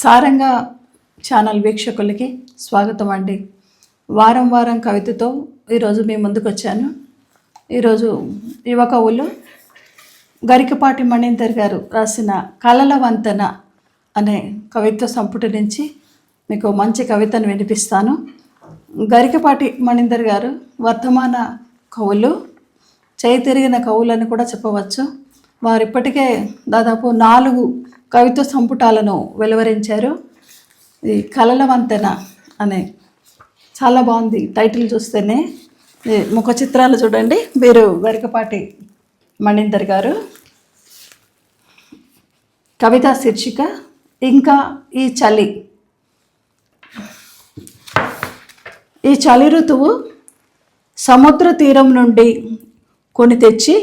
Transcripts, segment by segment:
సారంగా channel వీక్షకులకి స్వాగతం అండి. వారం వారం కవితతో ఈరోజు మీ ముందుకు వచ్చాను. ఈరోజు యువ కవులు గరికపాటి మణీందర్ గారు రాసిన కలల వంతెన అనే కవిత్వ సంపుటి నుంచి మీకు మంచి కవితను వినిపిస్తాను. గరికపాటి మణీందర్ గారు వర్తమాన కవులు చేయి తిరిగిన కవులని కూడా చెప్పవచ్చు. వారు ఇప్పటికే దాదాపు నాలుగు కవిత్వ సంపుటాలను వెలువరించారు. ఈ కలల వంతెన అనే చాలా బాగుంది టైటిల్ చూస్తేనే. ముఖ చిత్రాలు చూడండి. వీరు వెరకపాటి మణీందర్ గారు. కవిత శీర్షిక ఇంకా ఈ చలి. ఈ చలి ఋతువు సముద్ర తీరం నుండి కొని తెచ్చి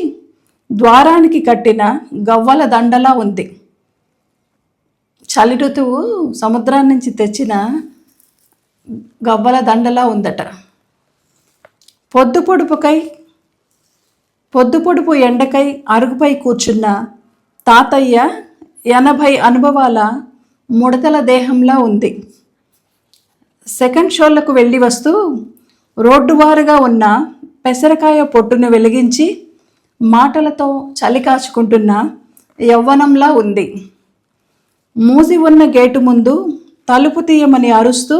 ద్వారానికి కట్టిన గవ్వల దండలా ఉంది. చలి ఋతువు సముద్రాన్ని నుంచి తెచ్చిన గవ్వల దండలా ఉందట. పొద్దు పొడుపుకై పొద్దు పొడుపు ఎండకై అరుగుపై కూర్చున్న తాతయ్య ఎనభై అనుభవాల ముడతల దేహంలా ఉంది. సెకండ్ షోలకు వెళ్ళి వస్తూ రోడ్డువారుగా ఉన్న పెసరకాయ పొట్టును వెలిగించి మాటలతో చలి కాచుకుంటున్న యవ్వనంలా ఉంది. మూసి ఉన్న గేటు ముందు తలుపు తీయమని అరుస్తూ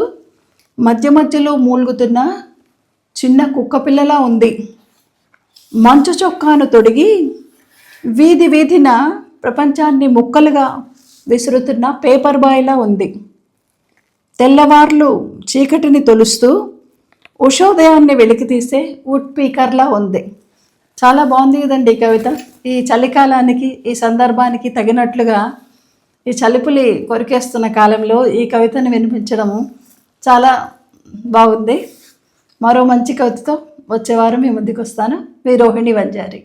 మధ్య మధ్యలో మూలుగుతున్న చిన్న కుక్కపిల్లలా ఉంది. మంచు చొక్కాను తొడిగి వీధి వీధిన ప్రపంచాన్ని ముక్కలుగా విసురుతున్న పేపర్ బాయ్లా ఉంది. తెల్లవార్లు చీకటిని తొలుస్తూ ఉషోదయాన్ని వెలికితీసే వుడ్ పీకర్లా ఉంది. చాలా బాగుంది కదండి ఈ కవిత. ఈ చలికాలానికి ఈ సందర్భానికి తగినట్లుగా ఈ చలిపులి కొరికేస్తున్న కాలంలో ఈ కవితను వినిపించడము చాలా బాగుంది. మరో మంచి కవితతో వచ్చేవారు మీ ముందుకు వస్తాను మీ రోహిణి వంజారి.